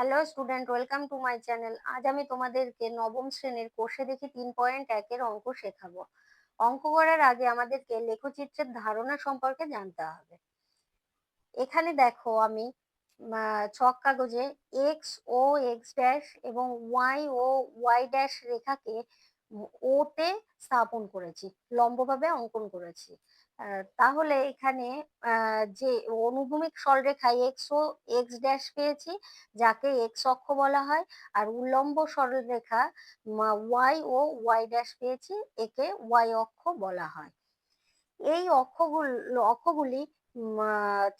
Hello student welcome to my channel আজ আমি তোমাদেরকে নবম শ্রেণির কোষে দেখি তিন পয়েন্ট একের অঙ্ক শেখাবো। অঙ্ক করার আগে আমাদেরকে লেখচিত্রের ধারণা সম্পর্কে জানতে হবে। এখানে দেখো আমি ছক কাগজে এক্স ও এক্স ড্যাশ এবং ওয়াই ও ওয়াই ড্যাশ রেখাকে ওতে স্থাপন করেছি, লম্বভাবে অঙ্কন করেছি। তাহলে এখানে যে অনুভূমিক সরলরেখা এক্স ও এক্স ড্যাশ পেয়েছি, যাকে এক্স অক্ষ বলা হয়, আর উল্লম্ব সরলরেখা ওয়াই ও ওয়াই ড্যাশ পেয়েছি, একে ওয়াই অক্ষ বলা হয়। এই অক্ষগুলো, অক্ষগুলি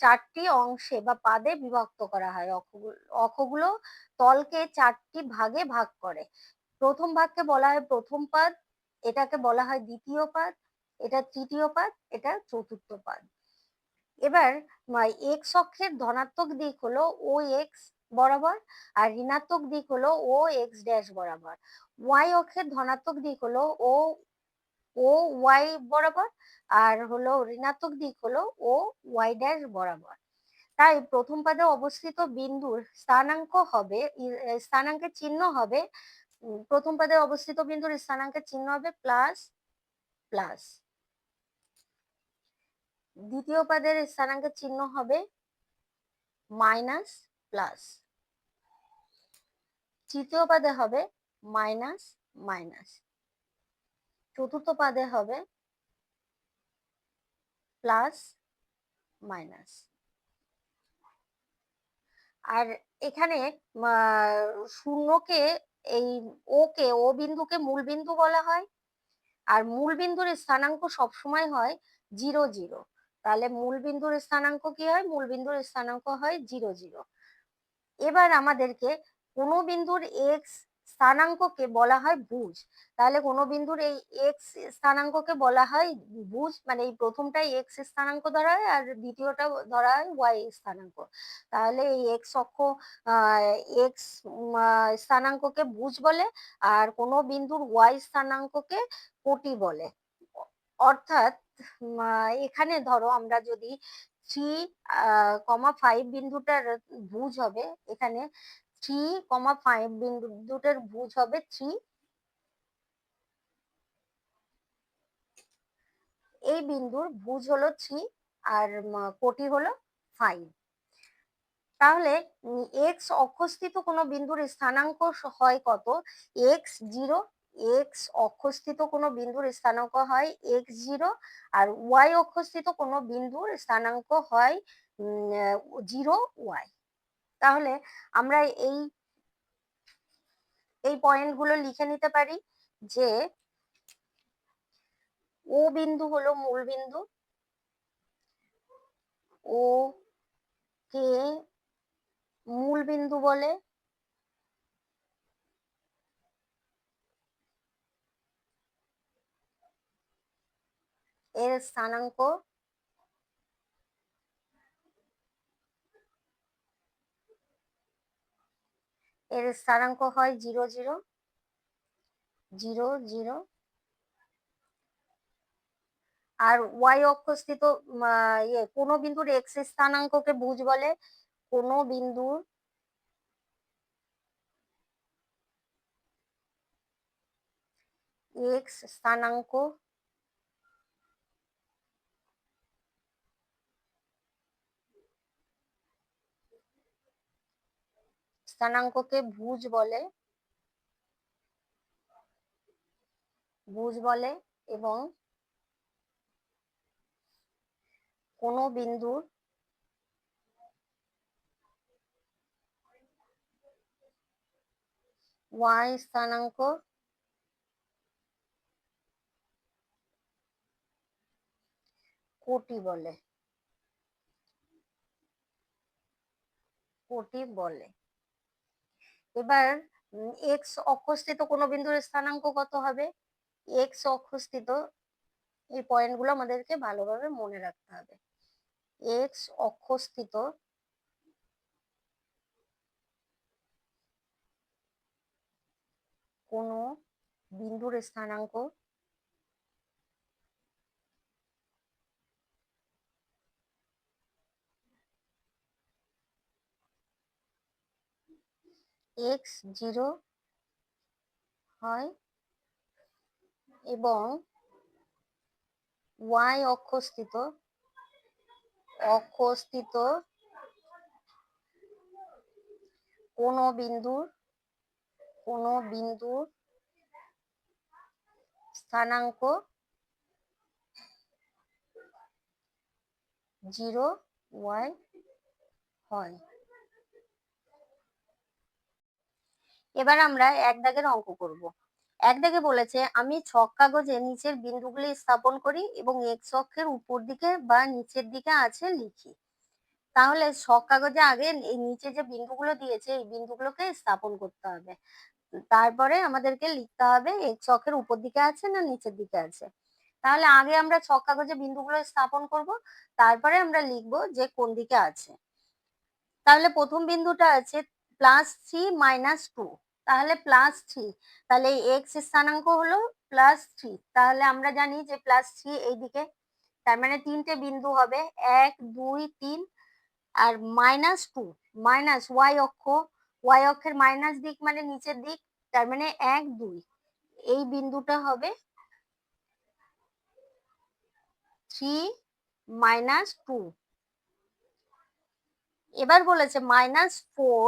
চারটি অংশে বা পাদে বিভক্ত করা হয়। অক্ষগুলো অক্ষগুলো তলকে চারটি ভাগে ভাগ করে। প্রথম ভাগকে বলা হয় প্রথম পাদ, এটাকে বলা হয় দ্বিতীয় পাদ এটা তৃতীয় পাদ, এটা চতুর্থ পাদ। এবার এক্স অক্ষের ধনাত্মক দিক হলো ও এক্স বরাবর আর ঋণাত্মক দিক হলো ও এক্স ড্যাশ বরাবর। ওয়াই অক্ষের ধনাত্মক দিক হলো ও ও ওয়াই বরাবর আর হলো ঋণাত্মক দিক হলো ও ওয়াই ড্যাশ বরাবর। তাই প্রথম পাদে অবস্থিত বিন্দুর স্থানাঙ্ক হবে, স্থানাঙ্কের চিহ্ন হবে প্রথম পাদে অবস্থিত বিন্দুর স্থানাঙ্কের চিহ্ন হবে প্লাস প্লাস দ্বিতীয় পদের স্থানাঙ্কের চিহ্ন হবে মাইনাস প্লাস। তৃতীয় পদে হবে মাইনাস মাইনাস। চতুর্থ পদে হবে প্লাস মাইনাস। আর এখানে শূন্যকে এই ওকে, ও বিন্দুকে মূল বিন্দু বলা হয়। আর মূল বিন্দুর স্থানাঙ্ক সবসময় হয় জিরো জিরো। তাহলে মূল বিন্দুর স্থানাঙ্ক কি হয়? মূল বিন্দুর স্থানাঙ্ক হয় জিরো জিরো। এবার আমাদেরকে কোনো বিন্দুর এক্স স্থানাঙ্ককে বলা হয় ভুজ তাহলে কোনো বিন্দুর এই এক্স স্থানাঙ্ককে বলা হয় ভুজ মানে এই প্রথমটাই এক্স স্থানাঙ্ক ধরা হয় আর দ্বিতীয়টা ধরা হয় ওয়াই স্থানাঙ্ক। তাহলে এই এক্স অক্ষ এক্স স্থানাঙ্ককে ভুজ বলে আর কোনো বিন্দুর ওয়াই স্থানাঙ্ককে কোটি বলে। অর্থাৎ এখানে ধরো আমরা যদি থ্রি কমা ফাইভ বিন্দুটার ভুজ হবে, এখানে থ্রি কমা ফাইভ বিন্দুটার ভুজ হবে থ্রি এই বিন্দুর ভুজ হলো থ্রি আর কোটি হলো ফাইভ তাহলে এক্স অক্ষস্থিত কোনো বিন্দুর স্থানাঙ্ক হয় কত? এক্স জিরো এক্স অক্ষস্থিত কোনো বিন্দুর স্থানাঙ্ক হয় এক্স জিরো আর ওয়াই অক্ষস্থিত কোনো বিন্দুর স্থানাঙ্ক হয় জিরো ওয়াই তাহলে আমরা এই এই পয়েন্টগুলো লিখে নিতে পারি যে ও বিন্দু হলো মূল বিন্দু। ও কে মূল বিন্দু বলে এর স্থানাঙ্ক এর স্থানাঙ্ক হয় জিরো জিরো জিরো জিরো। আর ওয়াই অক্ষস্থিত ইয়ে কোনো বিন্দুর এক্স স্থানাঙ্ককে বুঝ বলে কোনো বিন্দুর এক্স স্থানাঙ্ক স্থানাঙ্ককে ভুজ বলে ভুজ বলে এবং কোনো বিন্দুর ওয়াই স্থানাঙ্ক কোটি বলে কোটি বলে। এবার এক্স অক্ষস্থিত কোনো বিন্দুর স্থানাঙ্ক কত হবে? এক্স অক্ষস্থিত এই পয়েন্টগুলো আমাদেরকে ভালোভাবে মনে রাখতে হবে। এক্স অক্ষস্থিত কোনো বিন্দুর স্থানাঙ্ক এক্স জিরো হয় এবং ওয়াই অক্ষস্থিত অক্ষস্থিত কোনো বিন্দুর কোনো বিন্দুর স্থানাঙ্ক জিরো ওয়াই হয়। এবার আমরা এক দাগের অঙ্ক করব। এক দাগে বলেছে, আমি ছক কাগজে নিচের বিন্দুগুলি স্থাপন করি এবং এক্স অক্ষের উপর দিকে বা নিচের দিকে আছে লিখি। তাহলে ছক কাগজে আগে এই নিচে যে বিন্দুগুলো দিয়েছে, এই বিন্দুগুলোকে স্থাপন করতে হবে। তারপরে আমাদেরকে লিখতে হবে, এক্স অক্ষের উপর দিকে আছে না নিচের দিকে আছে? তাহলে আগে আমরা ছক কাগজে বিন্দুগুলো স্থাপন করব, তারপরে আমরা লিখব যে কোন দিকে আছে। তাহলে প্রথম বিন্দুটা আছে প্লাস থ্রি মাইনাস টু তাহলে প্লাস থ্রি তাহলে এক্স স্থানাঙ্ক হলো প্লাস থ্রি তাহলে আমরা জানি যে প্লাস থ্রি এইদিকে, তার মানে তিনটে বিন্দু হবে, এক, দুই, তিন, আর মাইনাস টু মাইনাস ওয়াই অক্ষ ওয়াই অক্ষের মাইনাস দিক মানে নিচের দিক, তার মানে এক, দুই, এই বিন্দুটা হবে থ্রি মাইনাস টু এবার বলেছে মাইনাস ফোর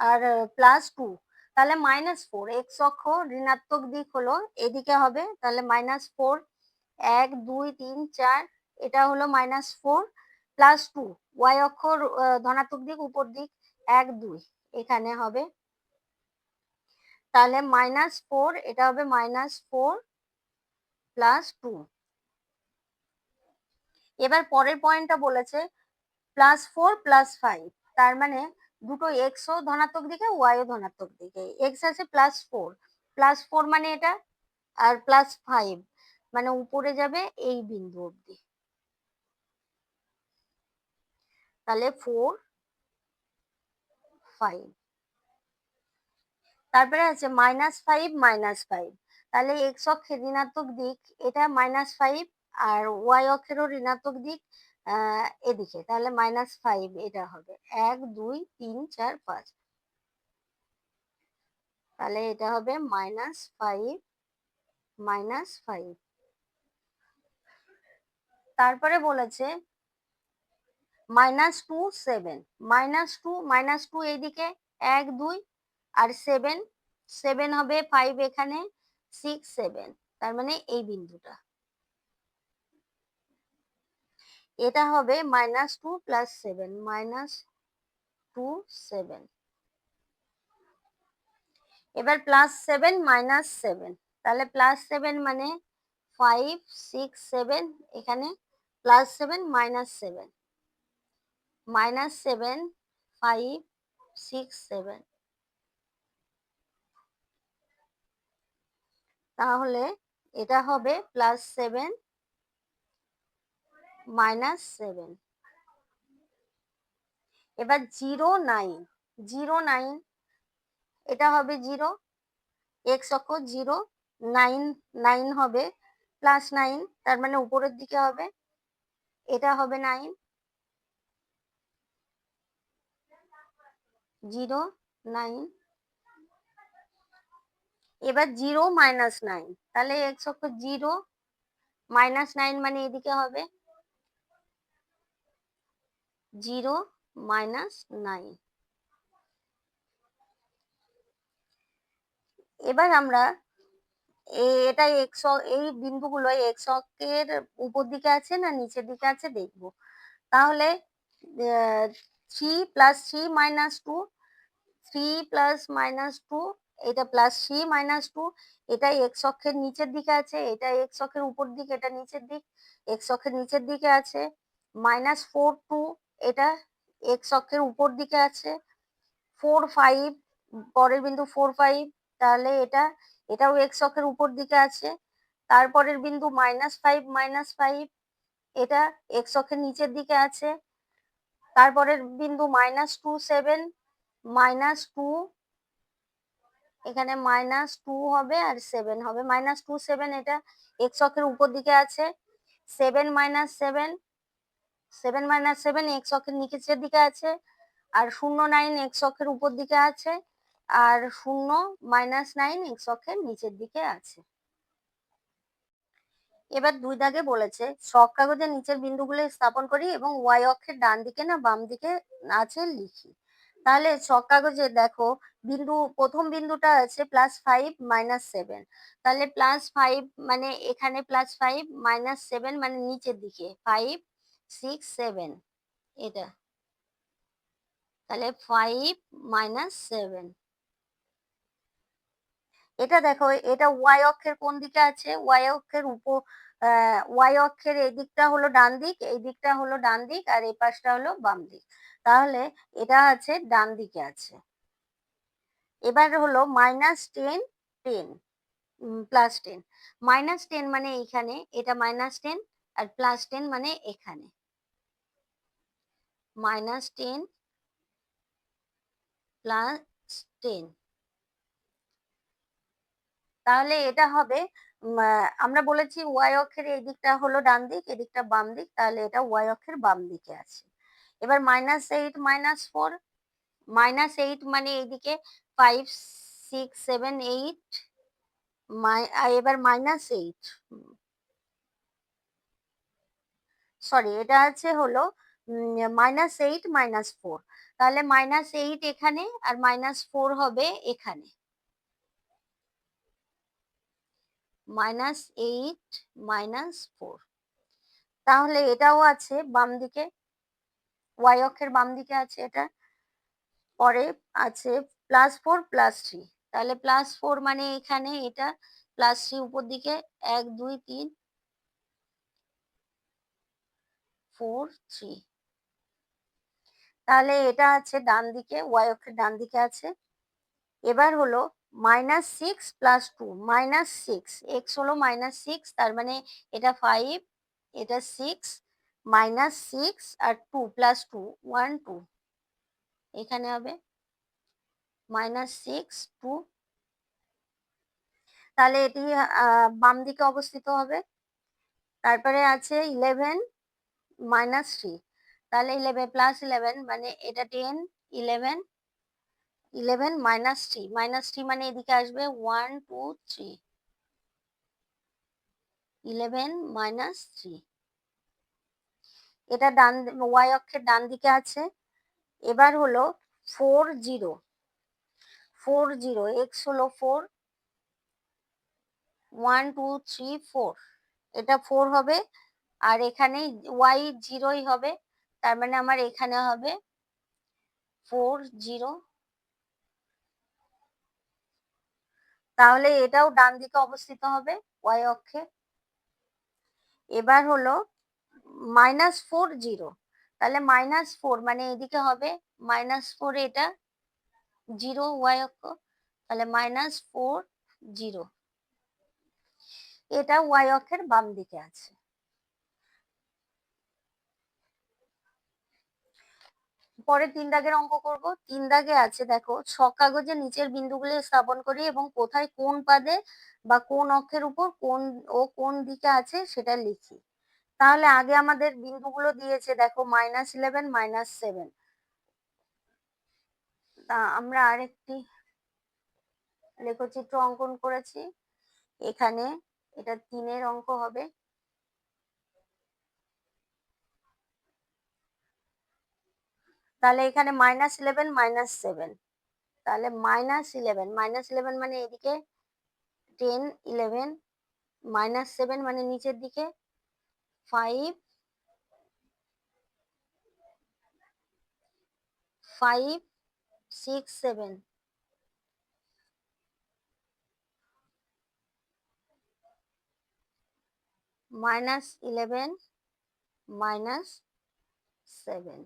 আর প্লাস টু তাহলে মাইনাস ফোর এক্স অক্ষ ঋণাত্মক দিক হলো এদিকে হবে, তাহলে মাইনাস ফোর এক, দুই, তিন, চার, এটা হলো minus four plus two Y অক্ষ ধনাত্মক দিক, উপর দিক, এক, দুই, এখানে হবে। তাহলে মাইনাস ফোর এটা হবে মাইনাস ফোর প্লাস টু এবার পরের পয়েন্টটা বলেছে প্লাস ফোর প্লাস ফাইভ তার মানে দুটো এক্স ও ধনাত্মক দিকে ওয়াই ও ধনাত্মক দিকে। এক্স আছে প্লাস ফোর প্লাস ফোর মানে এটা? আর প্লাস ফাইভ মানে উপরে যাবে এই বিন্দু অবধি। তাহলে ফোর ফাইভ তারপরে আছে মাইনাস ফাইভ মাইনাস ফাইভ তাহলে এক্স অক্ষের ঋণাত্মক দিক, এটা মাইনাস ফাইভ আর ওয়াই অক্ষেরও ঋণাত্মক দিক এদিকে, তাহলে মাইনাস ফাইভ এটা হবে। এক, দুই, তিন, চার, পাঁচ। তাহলে এটা হবে মাইনাস ফাইভ মাইনাস ফাইভ তারপরে বলেছে minus two seven minus two minus two এইদিকে, এক, দুই আর সেভেন সেভেন হবে ফাইভ এখানে সিক্স সেভেন তার মানে এই বিন্দুটা। এটা হবে minus two plus seven minus two seven এবার প্লাস সেভেন মাইনাস সেভেন তাহলে প্লাস সেভেন মানে ফাইভ সিক্স সেভেন এখানে plus seven minus seven minus seven five six seven তাহলে এটা হবে প্লাস সেভেন মাইনাস সেভেন এবার জিরো নাইন জিরো নাইন এটা হবে জিরো এক্স অক্ষ জিরো নাইন নাইন হবে প্লাস নাইন তার মানে উপরের দিকে হবে, এটা হবে নাইন জিরো নাইন এবার জিরো মাইনাস নাইন তাহলে এক্স অক্ষ জিরো মাইনাস নাইন মানে এদিকে হবে জিরো মাইনাস নাইন। এবার আমরা এটা এক্স এই বিন্দুগুলো এক্স অক্ষের উপর দিকে আছে না নিচের দিকে আছে দেখব। তাহলে three plus three minus two three plus minus two এটা প্লাস থ্রি মাইনাস টু এটা এক্স অক্ষের নিচের দিকে আছে, এটা এক্স অক্ষের উপর দিকে, এটা নিচের দিক এক্স অক্ষের নিচের দিকে আছে মাইনাস ফোর টু এটা এক্স অক্ষের উপর দিকে আছে। ফোর ফাইভ পরের বিন্দু ফোর ফাইভ তাহলে এটা, এটাও এক্স অক্ষের উপর দিকে আছে। তারপরের বিন্দু মাইনাস ফাইভ মাইনাস ফাইভ এটা এক্স অক্ষের নিচের দিকে আছে। তারপরের বিন্দু minus two seven minus two এখানে মাইনাস টু হবে আর সেভেন হবে। মাইনাস টু সেভেন এটা এক্স অক্ষের উপর দিকে আছে। Seven minus seven seven minus seven X অক্ষের নিচের দিকে আছে, আর শূন্য নাইন এক্স অক্ষের উপর দিকে আছে, আর শূন্য মাইনাস নাইন এক্স অক্ষের নিচের দিকে আছে। এবার দুই দাগে বলেছে শখ কাগজের নিচের বিন্দুগুলো স্থাপন করি এবং ওয়াই অক্ষের ডান দিকে না বাম দিকে আছে লিখি। তাহলে শখ কাগজে দেখো, বিন্দু, প্রথম বিন্দুটা আছে প্লাস ফাইভ মাইনাস সেভেন তাহলে প্লাস ফাইভ মানে এখানে প্লাস ফাইভ মাইনাস সেভেন মানে নিচের দিকে ফাইভ সিক্স সেভেন এটা। তাহলে ফাইভ মাইনাস সেভেন এটা দেখো, এটা ওয়াই অক্ষের কোন দিকে আছে? ওয়াই অক্ষের উপর ওয়াই অক্ষের এই দিকটা হলো ডান দিক, এই দিকটা হলো ডান দিক, আর এই পাশটা হলো বাম দিক। তাহলে এটা আছে, ডান দিকে আছে। এবার হলো minus ten ten plus ten minus ten মানে এইখানে, এটা মাইনাস টেন আর প্লাস টেন মানে এখানে। মাইনাস টেন প্লাস টেন তাহলে এটা হবে আমরা বলেছি ওয়াই অক্ষের এই দিকটা হলো ডান দিক এদিকটা বাম দিক, তাহলে এটা ওয়াই অক্ষের বাম দিকে আছে। এবার minus eight minus four minus eight মানে এইদিকে ফাইভ সিক্স সেভেন এইট এবার মাইনাস এইট সরি এটা আছে হলো মাইনাস এইট মাইনাস ফোর তাহলে মাইনাস এইট এখানে আর মাইনাস ফোর হবে এখানে। মাইনাস এইট মাইনাস ফোর তাহলে এটাও আছে বাম দিকে। ওয়াই অক্ষের বাম দিকে আছে এটা। পরে আছে প্লাস ফোর প্লাস থ্রি তাহলে প্লাস ফোর মানে এখানে এটা প্লাস থ্রি উপর দিকে এক, দুই, তিন ফোর থ্রি তাহলে এটা আছে ডান দিকে ওয়াই অক্ষের ডান দিকে আছে। এবার হলো minus six plus two minus six X হলো মাইনাস সিক্স তার মানে এটা ফাইভ এটা সিক্স মাইনাস সিক্স আর two plus two one two এখানে হবে মাইনাস সিক্স টু তাহলে এটি বাম দিকে অবস্থিত হবে। তারপরে আছে ইলেভেন মাইনাস থ্রি তাহলে ইলেভেন প্লাস ইলেভেন মানে এটা ten eleven eleven minus three minus three মানে এদিকে আসবে one two three eleven minus three এটা ডান ওয়াই অক্ষের ডান দিকে আছে, এবার হলো four zero four zero X হলো four one two three four এটা ফোর হবে, আর এখানে ওয়াই জিরোই হবে তার মানে আমার এখানে হবে ফোর জিরো তাহলে এটাও ডান দিকে অবস্থিত হবে ওয়াই অক্ষে। এবার হলো মাইনাস ফোর জিরো তাহলে মাইনাস ফোর মানে এদিকে হবে মাইনাস ফোর এটা জিরো ওয়াই অক্ষ। তাহলে মাইনাস ফোর জিরো এটা ওয়াই অক্ষের বাম দিকে আছে। পরে তিন দাগের অঙ্ক করব। তিন দাগে আছে, দেখো ছক কাগজের নিচের বিন্দুগুলি স্থাপন করি এবং কোথায় কোন পাদে বা কোন অক্ষের উপর কোন ও কোন দিকে আছে সেটা লিখি। তাহলে আগে আমাদের বিন্দুগুলো দিয়েছে, দেখো মাইনাস ইলেভেন মাইনাস সেভেন তা আমরা আরেকটি লেখচিত্র অঙ্কন করেছি। এখানে এটা তিনের অঙ্ক হবে। তাহলে এখানে মাইনাস ইলেভেন মাইনাস সেভেন তাহলে মাইনাস ইলেভেন মাইনাস ইলেভেন মানে এদিকে টেন ইলেভেন মাইনাস সেভেন মানে নিচের দিকে five five six seven minus eleven minus seven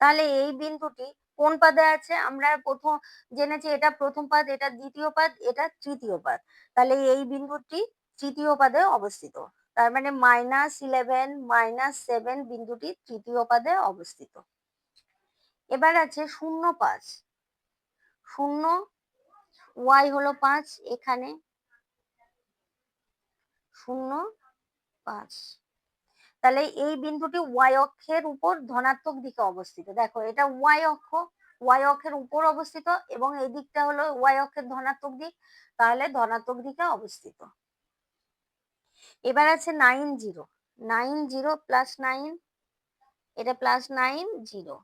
তাহলে এই বিন্দুটি কোন পাদে আছে? আমরা প্রথম জেনেছি এটা প্রথম পাদ, এটা দ্বিতীয় পাদ, এটা তৃতীয় পাদ। তাহলে এই বিন্দুটি তৃতীয় পাদে অবস্থিত। তার মানে মাইনাস ইলেভেন মাইনাস সেভেন বিন্দুটি তৃতীয় পাদে অবস্থিত। এবার আছে শূন্য পাঁচ। শূন্য ওয়াই হলো পাঁচ এখানে। শূন্য, পাঁচ। তাহলে এই বিন্দুটি ওয়াই অক্ষের উপর ধনাত্মক দিকে অবস্থিত। দেখো, এটা ওয়াই অক্ষ ওয়াই অক্ষের উপর অবস্থিত এবং এই দিকটা হলো ওয়াই অক্ষের ধনাত্মক দিক, তাহলে ধনাত্মক দিকে অবস্থিত। এবার আছে nine zero nine zero plus nine এটা plus nine zero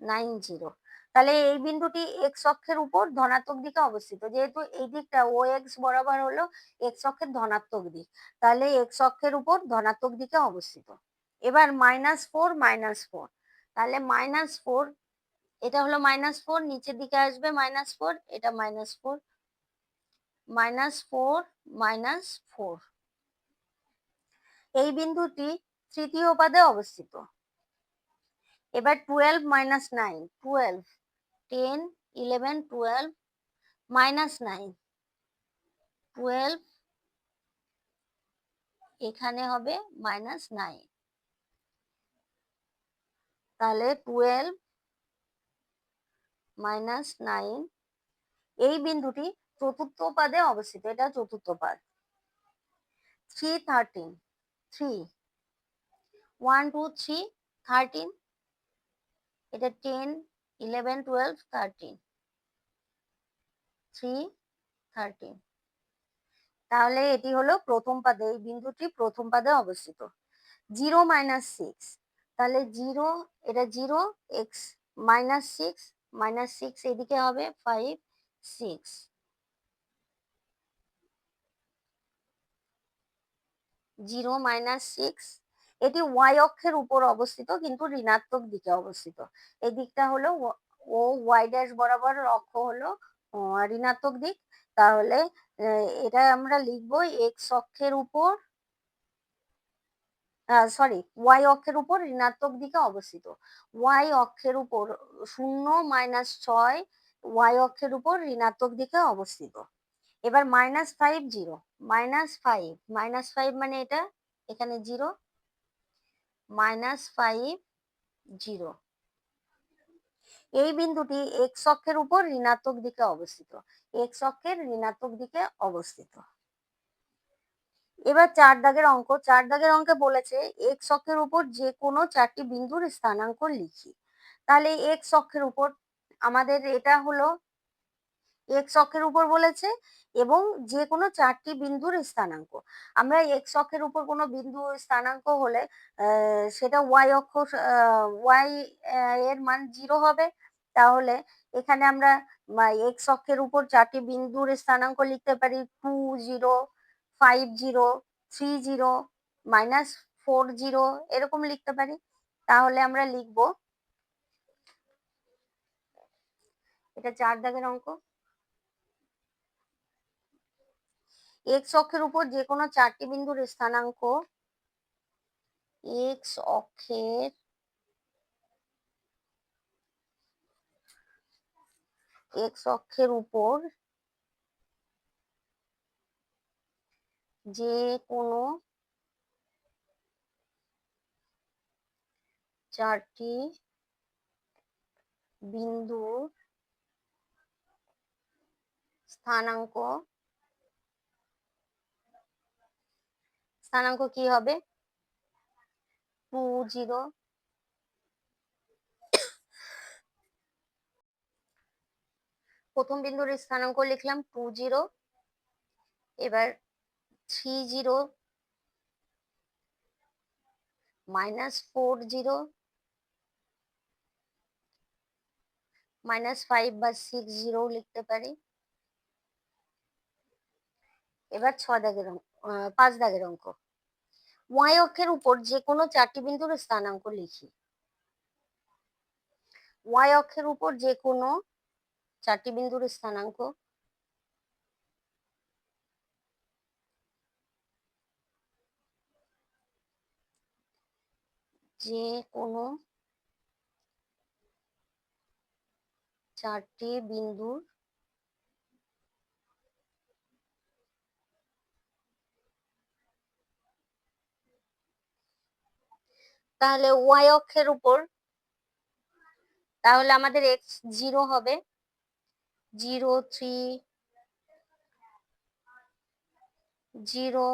nine zero তাহলে এই বিন্দুটি এক্স অক্ষের উপর ধনাত্মক দিকে অবস্থিত। যেহেতু এই দিকটা ও এক্স বরাবর হলো এক্স অক্ষের ধনাত্মক দিক, তাহলে এক্স অক্ষের উপর ধনাত্মক দিকে অবস্থিত। এবার মাইনাস ফোর মাইনাস ফোর তাহলে মাইনাস ফোর এটা হলো মাইনাস ফোর নিচের দিকে আসবে মাইনাস ফোর এটা minus four minus four minus four এই বিন্দুটি তৃতীয় পাদে অবস্থিত। এবার twelve minus nine twelve ten eleven twelve minus nine twelve এখানে হবে মাইনাস নাইন তাহলে টুয়েলভ মাইনাস নাইন এই বিন্দুটি চতুর্থ পাদে অবস্থিত, এটা চতুর্থ পাদ। Three thirteen three one two three thirteen এটা ten eleven twelve thirteen three thirteen তাহলে এটি হলো প্রথম পাদে, এই বিন্দুটি প্রথম পাদে অবস্থিত। জিরো মাইনাস সিক্স তাহলে জিরো এটা zero X minus six minus six এদিকে হবে five six zero minus six এটি ওয়াই অক্ষের উপর অবস্থিত, কিন্তু ঋণাত্মক দিকে অবস্থিত। এই দিকটা হলো ও ওয়াই ড্যাশ বরাবর অক্ষ হলো ঋণাত্মক দিক। তাহলে এটা আমরা লিখব এক্স অক্ষের উপর সরি ওয়াই অক্ষের উপর ঋণাত্মক দিকে অবস্থিত। ওয়াই অক্ষের উপর শূন্য মাইনাস ছয় ওয়াই অক্ষের উপর ঋণাত্মক দিকে অবস্থিত। এবার minus five zero minus five minus five মানে এটা, এখানে জিরো মাইনাস ফাইভ জিরো এই বিন্দুটি এক্স অক্ষের উপর ঋণাত্মক দিকে অবস্থিত। এক্স অক্ষের ঋণাত্মক দিকে অবস্থিত। এবার চার দাগের অঙ্ক। চার দাগের অঙ্কে বলেছে এক্স অক্ষের উপর যে কোনো চারটি বিন্দুর স্থানাঙ্ক লিখি। তাহলে এক্স অক্ষের উপর আমাদের এটা হলো এক্স অক্ষের উপর বলেছে এবং যে কোনো চারটি বিন্দুর স্থানাঙ্ক। আমরা এক্স অক্ষের উপর কোনো বিন্দু স্থানাঙ্ক হলে সেটা ওয়াই অক্ষ ওয়াই এর মান জিরো হবে। তাহলে এখানে আমরা এক্স অক্ষের উপর চারটি বিন্দুর স্থানাঙ্ক লিখতে পারি two zero five zero three zero minus four zero এরকম লিখতে পারি। তাহলে আমরা লিখব, এটা চার দাগের অঙ্ক। এক্স অক্ষের উপর যে কোনো চারটি বিন্দুর স্থানাঙ্ক এক্স অক্ষের এক্স অক্ষের উপর যে কোনো চারটি বিন্দু স্থানাঙ্ক স্থানাঙ্ক কি হবে? Two zero. প্রথম বিন্দুর স্থানাঙ্ক লিখলাম টু জিরো। এবার three zero. Minus four zero. Minus five বা সিক্স জিরো লিখতে পারি। এবার ছ দাগের অঙ্ক। পাঁচ দাগের অঙ্ক। ওয়াই অক্ষের উপর যে কোনো চারটি বিন্দুর স্থানাঙ্ক লিখি। ওয়াই অক্ষের উপর যে কোনো চারটি বিন্দুর স্থানাঙ্ক। যে কোনো চারটি বিন্দুর তাহলে ওয়াই অক্ষের উপর, তাহলে আমাদের এক্স জিরো হবে। Zero three zero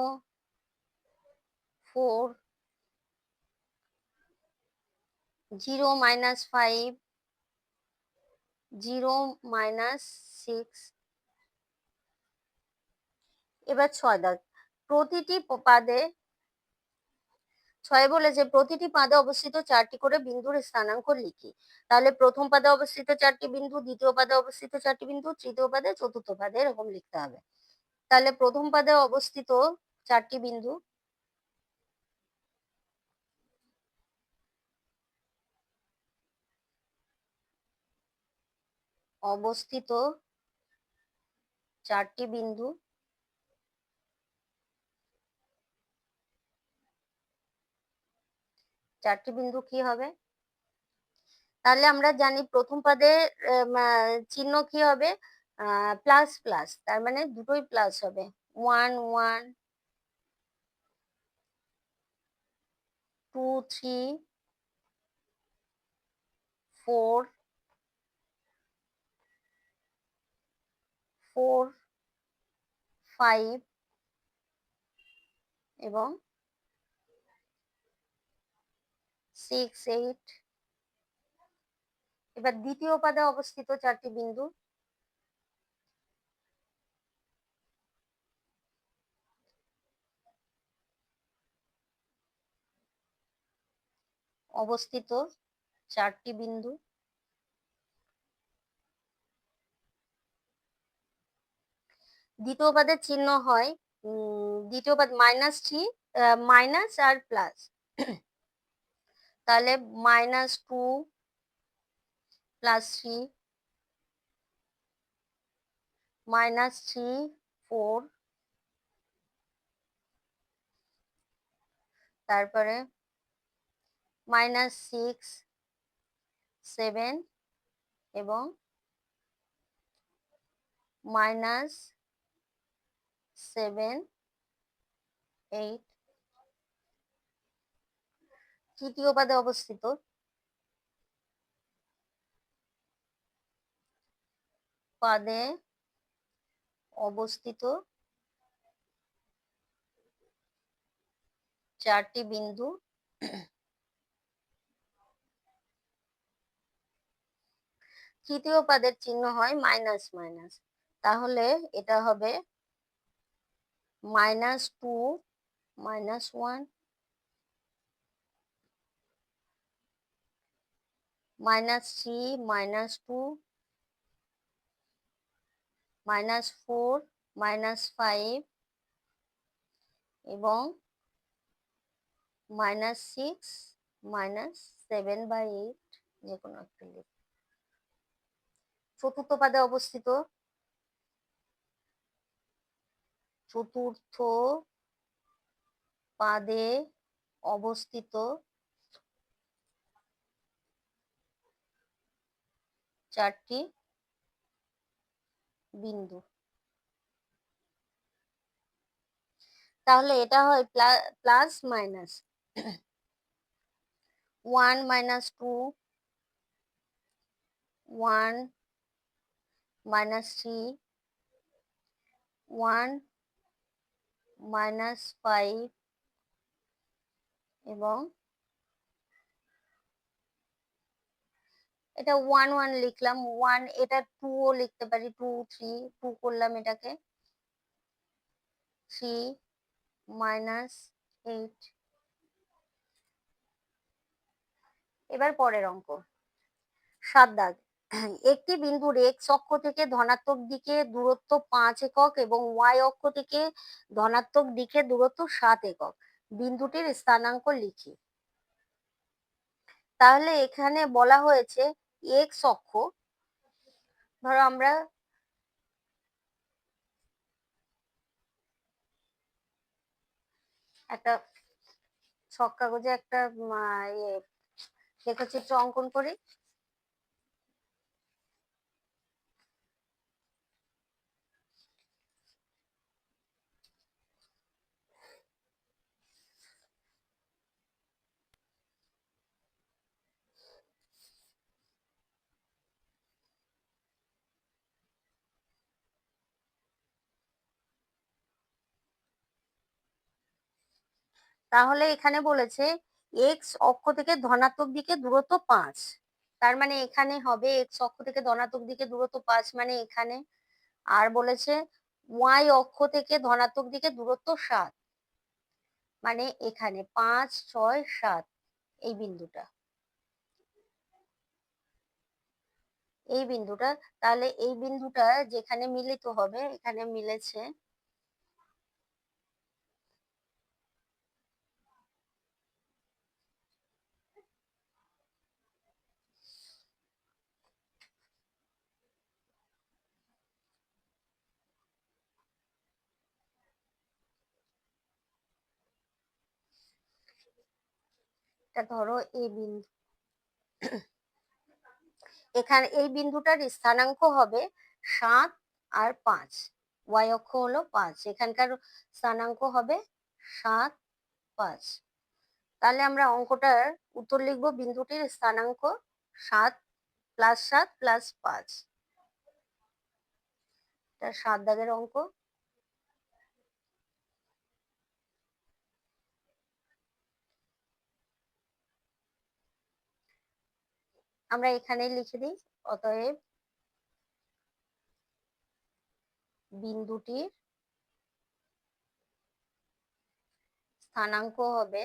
four zero minus five zero minus six এবার ছয় দাগ প্রতিটি পাদে ছয় বলেছে প্রতিটি পাদে অবস্থিত চারটি করে বিন্দুর স্থানাঙ্ক লিখি। তাহলে প্রথম পাদে অবস্থিত চারটি বিন্দু, দ্বিতীয় পাদে অবস্থিত চারটি বিন্দু, তৃতীয় পাদে চতুর্থ পাদে এরকম লিখতে হবে। তাহলে প্রথম পাদে অবস্থিত চারটি বিন্দু, অবস্থিত চারটি বিন্দু চারটি বিন্দু কি হবে? তাহলে আমরা জানি প্রথম পদে চিহ্ন কি হবে? প্লাস প্লাস তার মানে দুটোই প্লাস হবে। One one two three four four five এবং সিক্স এইট এবার দ্বিতীয় পাদে অবস্থিত চারটি বিন্দু। অবস্থিত চারটি বিন্দু। দ্বিতীয় পাদের চিহ্ন হয় দ্বিতীয় পাদ মাইনাস থ্রি মাইনাস আর প্লাস তাহলে minus two plus three minus three four তারপরে মাইনাস সিক্স সেভেন এবং মাইনাস সেভেন এইট তৃতীয় পাদে অবস্থিত। পাদে অবস্থিত চারটি বিন্দু। তৃতীয় পাদের চিহ্ন হয় মাইনাস মাইনাস তাহলে এটা হবে minus two minus one minus three minus two minus four minus five এবং minus six minus seven by eight যে কোনো একটা লিখ চতুর্থ পাদে অবস্থিত। চতুর্থ পাদে অবস্থিত চারটি বিন্দু। তাহলে এটা হয় plus minus one minus two, one minus three, one minus five এবং এটা ওয়ান ওয়ান লিখলাম ওয়ান এটা টু ও লিখতে পারি টু থ্রি টু করলাম এটাকে। থ্রি মাইনাস এইট এবার পরের অঙ্ক। সাত দাগ। একটি বিন্দু এক্স অক্ষ থেকে ধনাত্মক দিকে দূরত্ব পাঁচ একক এবং ওয়াই অক্ষ থেকে ধনাত্মক দিকে দূরত্ব সাত একক। বিন্দুটির স্থানাঙ্ক লিখি। তাহলে এখানে বলা হয়েছে এক্স অক্ষ ধরো আমরা একটা ছক কাগজে একটা ইয়ে লেখচিত্র অঙ্কন করি। তাহলে এখানে বলেছে এক্স অক্ষ থেকে ধনাত্মক দিকে দূরত্ব পাঁচ। তার মানে এখানে হবে এক্স অক্ষ থেকে ধনাত্মক দিকে দূরত্ব পাঁচ মানে এখানে। আর বলেছে ওয়াই অক্ষ থেকে ধনাত্মক দিকে দূরত্ব সাত। মানে এখানে পাঁচ, ছয়, সাত এই বিন্দুটা। এই বিন্দুটা, তাহলে এই বিন্দুটা যেখানে মিলিত হবে, এখানে মিলেছে এটা ধরো এই বিন্দু। এখানে এই বিন্দুটার স্থানাঙ্ক হবে সাত আর পাঁচ। ওয়াই অক্ষ হলো পাঁচ। এখানকার স্থানাঙ্ক হবে সাত, পাঁচ। তাহলে আমরা অঙ্কটার উত্তর লিখব বিন্দুটির স্থানাঙ্ক সাত প্লাস সাত প্লাস পাঁচ। সাত দাগের অঙ্ক। আমরা এখানে লিখে দিই, অতএব বিন্দুটির স্থানাঙ্ক হবে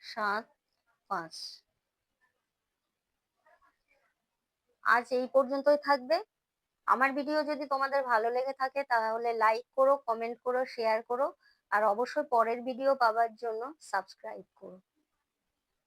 সাত পাঁচ। আজ এই পর্যন্তই থাকবে। আমার ভিডিও যদি তোমাদের ভালো লেগে থাকে তাহলে লাইক করো কমেন্ট করো শেয়ার করো, আর অবশ্যই পরের ভিডিও পাওয়ার জন্য সাবস্ক্রাইব করো।